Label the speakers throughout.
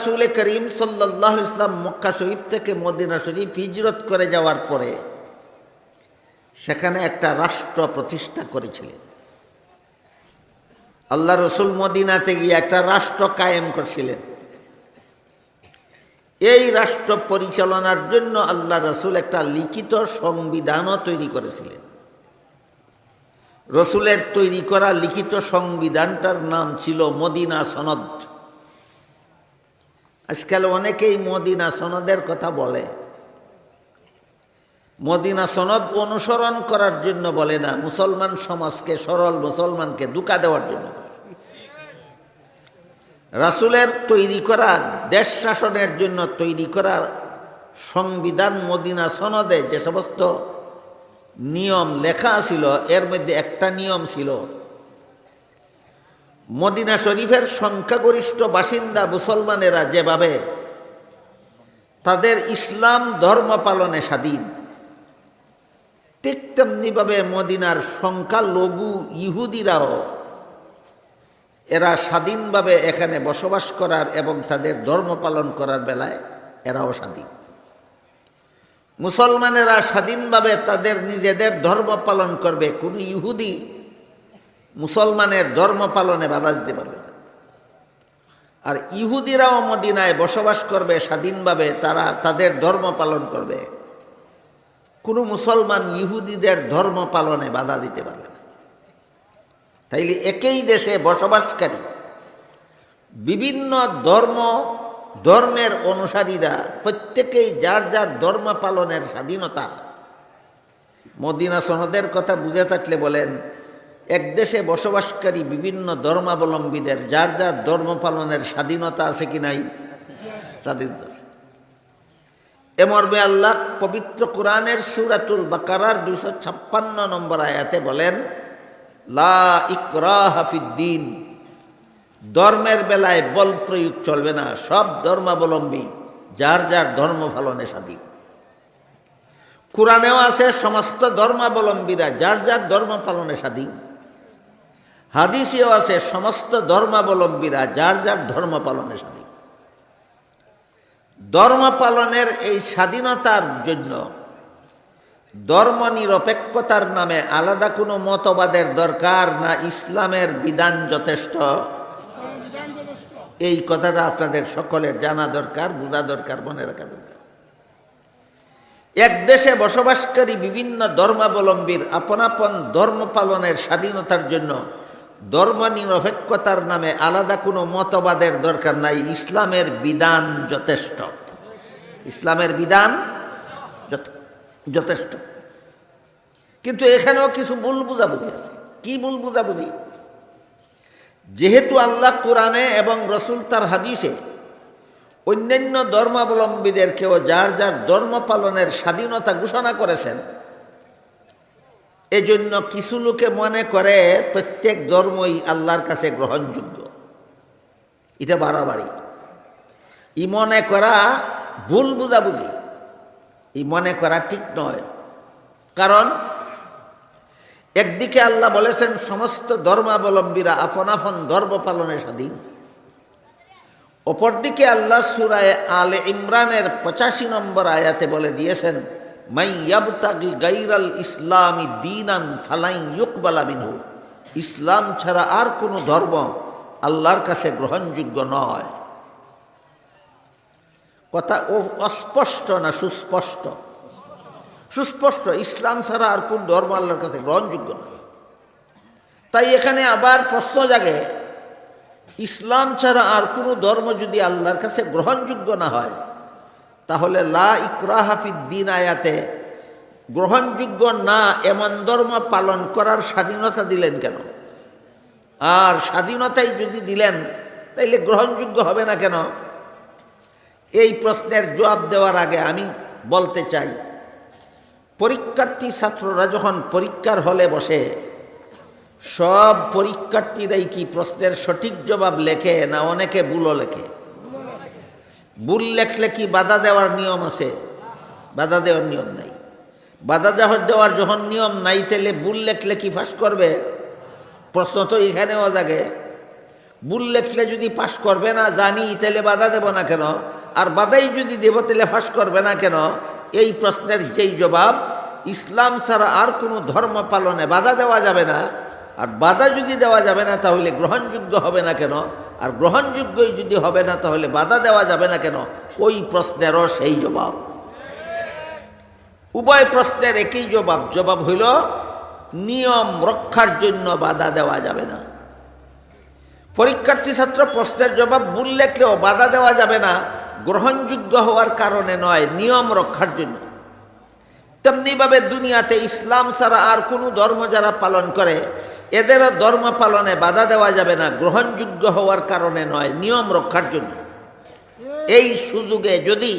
Speaker 1: রসুল করিম সাল্লাহ ইসলাম মক্কা শরীফ থেকে মদিনা শরীফ হিজরত করে যাওয়ার পরে সেখানে একটা রাষ্ট্র প্রতিষ্ঠা করেছিলেন। আল্লাহ রসুল মদিনাতে গিয়ে একটা রাষ্ট্র কায়েম করছিলেন। এই রাষ্ট্র পরিচালনার জন্য আল্লাহ রসুল একটা লিখিত সংবিধানও তৈরি করেছিলেন। রসুলের তৈরি করা লিখিত সংবিধানটার নাম ছিল মদিনা সনদ। আজকাল অনেকেই মদিনা সনদের কথা বলে। মদিনা সনদ অনুসরণ করার জন্য বলে না, মুসলমান সমাজকে সরল, মুসলমানকে দুকা দেওয়ার জন্য রাসুলের তৈরি করা, দেশ শাসনের জন্য তৈরি করা সংবিধান মদিনা সনদে যে সমস্ত নিয়ম লেখা ছিল, এর মধ্যে একটা নিয়ম ছিল মদিনা শরীফের সংখ্যাগরিষ্ঠ বাসিন্দা মুসলমানেরা যেভাবে তাদের ইসলাম ধর্ম পালনে স্বাধীন, ঠিক তেমনিভাবে মদিনার সংখ্যা লঘু ইহুদিরাও এরা স্বাধীনভাবে এখানে বসবাস করার এবং তাদের ধর্ম পালন করার বেলায় এরাও স্বাধীন। মুসলমানেরা স্বাধীনভাবে তাদের নিজেদের ধর্ম পালন করবে। কোনো ইহুদি মুসলমানের ধর্ম পালনে বাধা দিতে পারবে না। আর ইহুদিরাও মদিনায় বসবাস করবে, স্বাধীনভাবে তারা তাদের ধর্ম পালন করবে। কোনো মুসলমান ইহুদিদের ধর্ম পালনে বাধা দিতে পারবে না। তাইলে একই দেশে বসবাসকারী, বিভিন্ন ধর্ম, ধর্মের অনুসারীরা প্রত্যেকেই যার যার ধর্ম পালনের স্বাধীনতা, মদিনা সনদের কথা বুঝে থাকলে বলেন এক দেশে বসবাসকারী বিভিন্ন ধর্মাবলম্বীদের, যার যার ধর্ম পালনের স্বাধীনতা আছে কি নাই? স্বাধীনতা আছে। এ মর্মে আল্লাহ পবিত্র কোরআনের সুরাতুল বাকারার দুশো ছাপ্পান্ন নম্বর আয়াতে বলেন, লা ইকরা হাফিদ্দিন ধর্মের বেলায় বল প্রয়োগ চলবে না, সব ধর্মাবলম্বী, যার যার ধর্ম পালনে স্বাধীন। কোরআনেও আছে, সমস্ত ধর্মাবলম্বীরা যার যার ধর্ম পালনে স্বাধীন। হাদিসেও আছে, সমস্ত ধর্মাবলম্বীরা যার যার ধর্ম পালনে স্বাধীন। ধর্ম পালনের এই স্বাধীনতার জন্য ধর্ম নিরপেক্ষতার নামে আলাদা কোনো মতবাদের দরকার না, ইসলামের বিধান যথেষ্ট। এই কথাটা আপনাদের সকলের জানা দরকার, বোঝা দরকার, মনে রাখা দরকার। এক দেশে বসবাসকারী বিভিন্ন ধর্মাবলম্বীর আপন আপন ধর্ম পালনের স্বাধীনতার জন্য ধর্ম নিরপেক্ষতার নামে আলাদা কোনো মতবাদের দরকার নাই। ইসলামের বিধান যথেষ্ট। ইসলামের বিধান যথেষ্ট। কিন্তু এখানেও কিছু ভুল বুঝাবুঝি আছে। কি ভুল বুঝাবুঝি? যেহেতু আল্লাহ কোরআনে এবং রসুল তার হাদিসে অন্যান্য ধর্মাবলম্বীদেরকেও যার যার ধর্ম পালনের স্বাধীনতা ঘোষণা করেছেন এজন্য কিছু লোকে মনে করে প্রত্যেক ধর্মই আল্লাহর কাছে গ্রহণযোগ্য। এটা বাড়াবাড়ি। ই মনে করা ভুল বুঝাবুঝি। ই মনে করা ঠিক নয়। কারণ একদিকে আল্লাহ বলেছেন, সমস্ত ধর্মাবলম্বীরা আপন আপন ধর্ম পালনে স্বাধীন। অপরদিকে আল্লাহ সুরায় আলে ইমরানের পঁচাশি নম্বর আয়াতে বলে দিয়েছেন গাইরাল ইসলামী ফালাই ইসলাম ছাড়া আর কোনো ধর্ম আল্লাহর কাছে গ্রহণযোগ্য নয়। কথা ও অস্পষ্ট না সুস্পষ্ট? সুস্পষ্ট, ইসলাম ছাড়া আর কোন ধর্ম আল্লাহর কাছে গ্রহণযোগ্য নয়। তাই এখানে আবার প্রশ্ন জাগে, ইসলাম ছাড়া আর কোনো ধর্ম যদি আল্লাহর কাছে গ্রহণযোগ্য না হয় তাহলে লা ইকরাহাফিদ্দিন আয়াতে গ্রহণযোগ্য না এমন ধর্ম পালন করার স্বাধীনতা দিলেন কেন? আর স্বাধীনতাই যদি দিলেন, তাইলে গ্রহণযোগ্য হবে না কেন? এই প্রশ্নের জবাব দেওয়ার আগে আমি বলতে চাই, পরীক্ষার্থী ছাত্ররা যখন পরীক্ষার হলে বসে, সব পরীক্ষার্থীরাই কি প্রশ্নের সঠিক জবাব লেখে না অনেকে ভুলও লেখে? ভুল লেখলে কি বাধা দেওয়ার নিয়ম আছে? বাধা দেওয়ার নিয়ম নাই। বাধা দেওয়ার দেওয়ার যখন নিয়ম নাই, তাহলে ভুল লেখলে কি ফাঁস করবে? প্রশ্ন তো এখানেও জাগে। ভুল লেখলে যদি পাশ করবে না, জানি, তাহলে বাধা দেব না কেন? আর বাধাই যদি দেব, তাহলে ফাঁস করবে না কেন? এই প্রশ্নের যেই জবাব, ইসলাম ছাড়া আর কোনো ধর্ম পালনে বাধা দেওয়া যাবে না। আর বাধা যদি দেওয়া যাবে না, তাহলে গ্রহণযোগ্য হবে না কেন? আর গ্রহণযোগ্যই যদি হবে না, তাহলে বাধা দেওয়া যাবে না কেন? ওই প্রশ্নেরও সেই জবাব। উভয় প্রশ্নের একই জবাব। জবাব হইল, নিয়ম রক্ষার জন্য বাধা দেওয়া যাবে না। পরীক্ষার্থী ছাত্র প্রশ্নের জবাব ভুল লেখলেও বাধা দেওয়া যাবে না, গ্রহণযোগ্য হওয়ার কারণে নয়, নিয়ম রক্ষার জন্য। তেমনিভাবে দুনিয়াতে ইসলাম ছাড়া আর কোনো ধর্ম যারা পালন করে এদেরও ধর্ম পালনে বাধা দেওয়া যাবে না, গ্রহণযোগ্য হওয়ার কারণে নয়, নিয়ম রক্ষার জন্য। এই সুযোগে যদি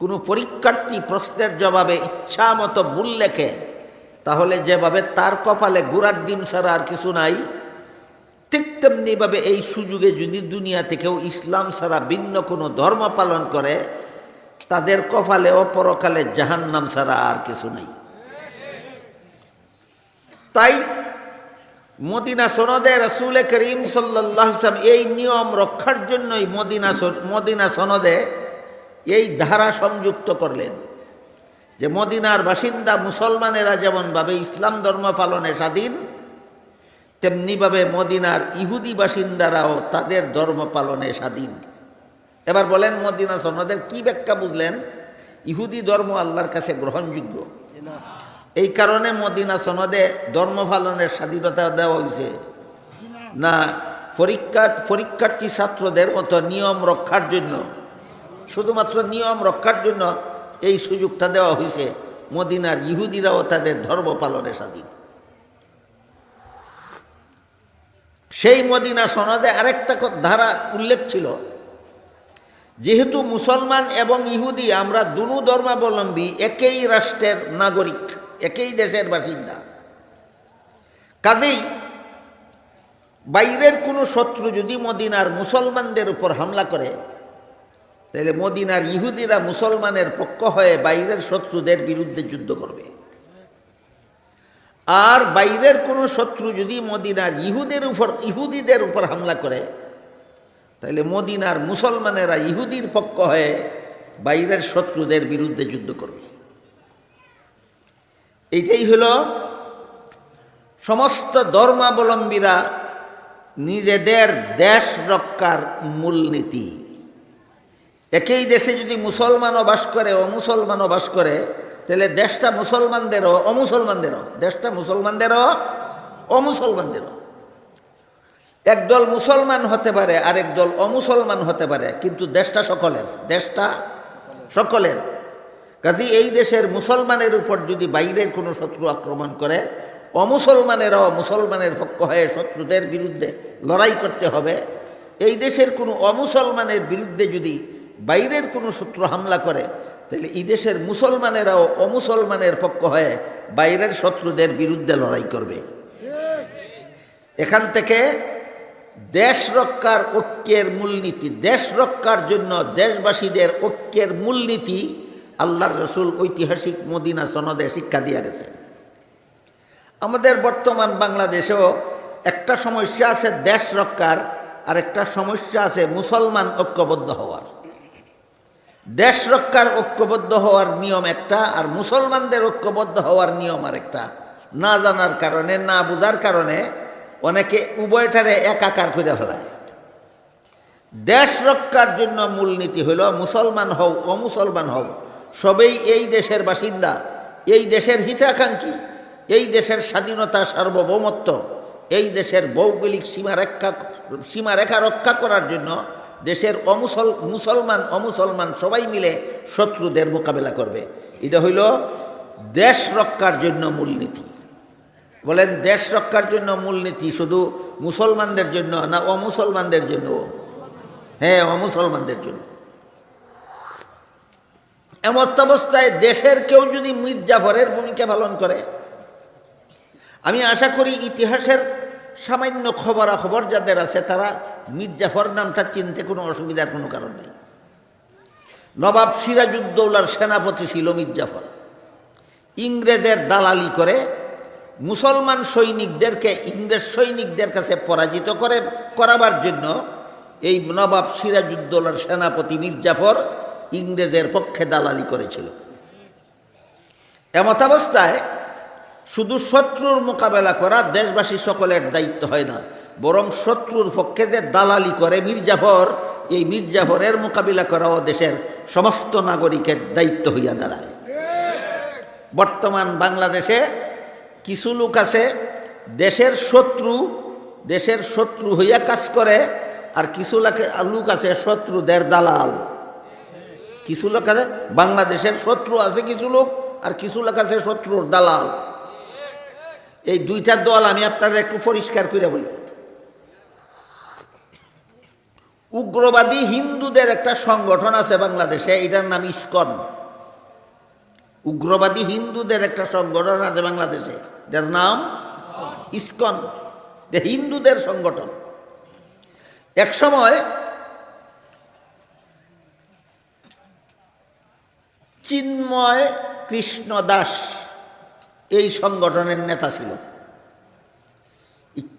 Speaker 1: কোনো পরীক্ষার্থী প্রশ্নের জবাবে ইচ্ছা মতো ভুল লেখে, তাহলে যেভাবে তার কপালে গুড়ার ডিম ছাড়া আর কিছু নাই, ঠিক তেমনিভাবে এই সুযোগে যদি দুনিয়া থেকেও ইসলাম ছাড়া ভিন্ন কোনো ধর্ম পালন করে, তাদের কপালে ও পরকালে জাহান্নাম ছাড়া আর কিছু নাই। তাই মদিনা সনদে রসুল করিম সাল্লাম এই নিয়ম রক্ষার জন্যই মদিনা মদিনা সনদে এই ধারা সংযুক্ত করলেন। যে মদিনার বাসিন্দা মুসলমানেরা যেমনভাবে ইসলাম ধর্ম পালনে স্বাধীন, তেমনিভাবে মদিনার ইহুদি বাসিন্দারাও তাদের ধর্ম পালনে স্বাধীন। এবার বলেন, মদিনা সনদের কি ব্যাখ্যা বুঝলেন? ইহুদি ধর্ম আল্লাহর কাছে গ্রহণযোগ্য। এই কারণে মদিনা সনদে ধর্ম পালনের স্বাধীনতা দেওয়া হয়েছে। না, পরীক্ষা, পরীক্ষার্থী ছাত্রদের মতো নিয়ম রক্ষার জন্য, শুধুমাত্র নিয়ম রক্ষার জন্য এই সুযোগটা দেওয়া হয়েছে মদিনার ইহুদিরাও তাদের ধর্ম পালনে স্বাধীন। সেই মদিনা সনদে আরেকটা ধারা উল্লেখ ছিল, যেহেতু মুসলমান এবং ইহুদি আমরা দুনু ধর্মাবলম্বী, একই রাষ্ট্রের নাগরিক। একই দেশের বাসিন্দা। কাজেই বাইরের কোনো শত্রু যদি মদিনার মুসলমানদের উপর হামলা করে, তাহলে মদিনার ইহুদিরা মুসলমানের পক্ষ হয়ে বাইরের শত্রুদের বিরুদ্ধে যুদ্ধ করবে। আর বাইরের কোনো শত্রু যদি মদিনার ইহুদের উপর, ইহুদিদের উপর হামলা করে, তাহলে মদিনার মুসলমানেরা ইহুদির পক্ষ হয়ে বাইরের শত্রুদের বিরুদ্ধে যুদ্ধ করবে। এইটাই হল সমস্ত ধর্মাবলম্বীরা নিজেদের দেশ রক্ষার মূলনীতি। একই দেশে যদি মুসলমানও বাস করে অমুসলমানও বাস করে, তাহলে দেশটা মুসলমানদেরও অমুসলমানদেরও, দেশটা মুসলমানদেরও অমুসলমানদেরও। একদল মুসলমান হতে পারে আর একদল অমুসলমান হতে পারে, কিন্তু দেশটা সকলের দেশটা সকলের। কাজে, এই দেশের মুসলমানের উপর যদি বাইরের কোনো শত্রু আক্রমণ করে, অমুসলমানেরাও মুসলমানের পক্ষ হয়ে শত্রুদের বিরুদ্ধে লড়াই করতে হবে। এই দেশের কোনো অমুসলমানের বিরুদ্ধে যদি বাইরের কোনো শত্রু হামলা করে, তাহলে এই দেশের মুসলমানেরাও অমুসলমানের পক্ষ হয়ে বাইরের শত্রুদের বিরুদ্ধে লড়াই করবে। এখান থেকে দেশ রক্ষার ঐক্যের মূলনীতি, দেশ রক্ষার জন্য দেশবাসীদের ঐক্যের মূলনীতি আল্লাহর রসুল ঐতিহাসিক মদিনা সনদে শিক্ষা দিয়ে গেছে। আমাদের বর্তমান বাংলাদেশেও একটা সমস্যা আছে দেশ রক্ষার আর একটা সমস্যা আছে মুসলমান ঐক্যবদ্ধ হওয়ার। দেশ রক্ষার ঐক্যবদ্ধ হওয়ার নিয়ম একটা আর মুসলমানদের ঐক্যবদ্ধ হওয়ার নিয়ম আর একটা না জানার কারণে, না বোঝার কারণে অনেকে উভয়টারে একাকার করে ফেলায়। দেশ রক্ষার জন্য মূলনীতি হইল মুসলমান হও, অমুসলমান হও। সবেই এই দেশের বাসিন্দা, এই দেশের হিতাকাঙ্ক্ষী, এই দেশের স্বাধীনতা সার্বভৌমত্ব, এই দেশের ভৌগোলিক সীমারেখা সীমারেখা রক্ষা করার জন্য দেশের অমুসল, মুসলমান, অমুসলমান সবাই মিলে শত্রুদের মোকাবেলা করবে। এটা হইল দেশ রক্ষার জন্য মূলনীতি। বলেন, দেশ রক্ষার জন্য মূলনীতি শুধু মুসলমানদের জন্য না, অমুসলমানদের জন্য হ্যাঁ অমুসলমানদের জন্য। এমত অবস্থায় দেশের কেউ যদি মীর জাফরের ভূমিকা পালন করে, আমি আশা করি ইতিহাসের সামান্য খবরাখবর যাদের আছে, তারা মীর জাফর নামটা চিনতে কোনো অসুবিধার কোনো কারণ নেই। নবাব সিরাজউদ্দৌলার সেনাপতি ছিল মীর জাফর। ইংরেজের দালালি করে মুসলমান সৈনিকদেরকে, ইংরেজ সৈনিকদের কাছে পরাজিত করে, করাবার জন্য এই নবাব সিরাজউদ্দৌলার সেনাপতি মীর জাফর ইংরেজের পক্ষে দালালি করেছিল। এমতাবস্থায় শুধু শত্রুর মোকাবেলা করা দেশবাসী সকলের দায়িত্ব হয় না, বরং শত্রুর পক্ষে যে দালালি করে মির্জাফর, এই মির্জাফরের মোকাবিলা করাও দেশের সমস্ত নাগরিকের দায়িত্ব হইয়া দাঁড়ায়। বর্তমান বাংলাদেশে কিছু লোক আছে, দেশের শত্রু দেশের শত্রু হইয়া কাজ করে, আর কিছু লোকে- আছে শত্রুদের দালাল। কিছু লোক আছে, বাংলাদেশের শত্রু আছে কিছু লোক, আর কিছু লোক আছে শত্রুর দালাল। এই দুইটা দল আমি আপনারা একটু পরিষ্কার করে বলি। উগ্রবাদী হিন্দুদের একটা সংগঠন আছে বাংলাদেশে, এটার নাম ইস্কন। উগ্রবাদী হিন্দুদের একটা সংগঠন আছে বাংলাদেশে যার নাম ইস্কন। হিন্দুদের সংগঠন। এক সময় চিন্ময় কৃষ্ণ দাস এই সংগঠনের নেতা ছিল।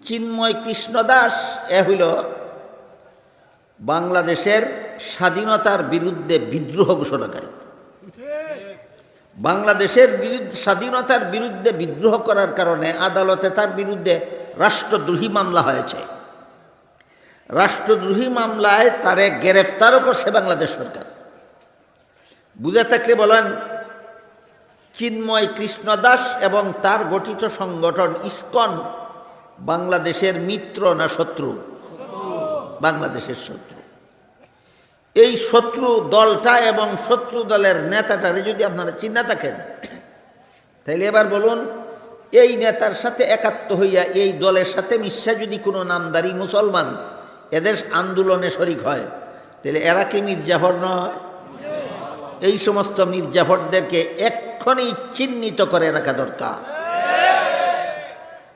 Speaker 1: চিন্ময় কৃষ্ণ দাস এ হইল বাংলাদেশের স্বাধীনতার বিরুদ্ধে বিদ্রোহ ঘোষণাকারী। বাংলাদেশের বিরুদ্ধে, স্বাধীনতার বিরুদ্ধে বিদ্রোহ করার কারণে আদালতে তার বিরুদ্ধে রাষ্ট্রদ্রোহী মামলা হয়েছে। রাষ্ট্রদ্রোহী মামলায় তারে গ্রেফতারও করছে বাংলাদেশ সরকার। বুঝে থাকলে বলেন, চিন্ময় কৃষ্ণ দাস এবং তার গঠিত সংগঠন ইস্কন, বাংলাদেশের মিত্র না শত্রু? বাংলাদেশের শত্রু। এই শত্রু দলটা এবং শত্রু দলের নেতাটারে যদি আপনারা চিন্তা থাকেন, তাইলে এবার বলুন, এই নেতার সাথে একাত্ম হইয়া এই দলের সাথে মিশা যদি কোনো নামদারি মুসলমান এদের আন্দোলনে শরিক হয় তাহলে এরা কি মির্জাফর নয়? এই সমস্ত মির্জাফরদেরকে এক্ষণে চিহ্নিত করে রাখা দরকার।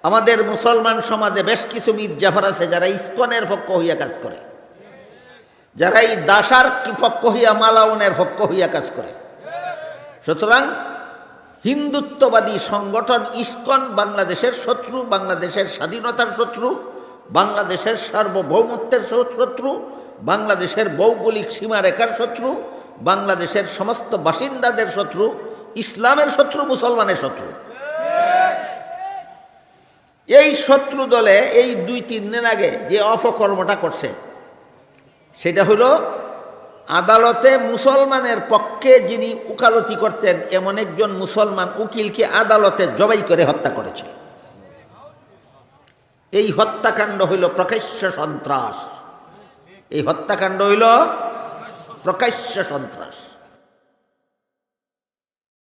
Speaker 1: আমাদের মুসলমান সমাজে বেশ কিছু মির্জাফর আছে যারা ইস্কনের পক্ষ হইয়া কাজ করে। যারা এই দাসার পক্ষ হইয়া মালাউনের পক্ষ হইয়া কাজ করে। সুতরাং হিন্দুত্ববাদী সংগঠন ইস্কন বাংলাদেশের শত্রু, বাংলাদেশের স্বাধীনতার শত্রু, বাংলাদেশের সার্বভৌমত্বের শত্রু, বাংলাদেশের ভৌগোলিক সীমারেখার শত্রু বাংলাদেশের সমস্ত বাসিন্দাদের শত্রু, ইসলামের শত্রু, মুসলমানের শত্রু। এই শত্রু দলে এই দুই তিন দিন আগে যে অপকর্মটা করছে, সেটা হলো আদালতে মুসলমানের পক্ষে যিনি উকালতি করতেন, এমন একজন মুসলমান উকিলকে আদালতে জবাই করে হত্যা করেছে। এই হত্যাকাণ্ড হইল প্রকাশ্য সন্ত্রাস। এই হত্যাকাণ্ড হইল প্রকাশ্য সন্ত্রাস।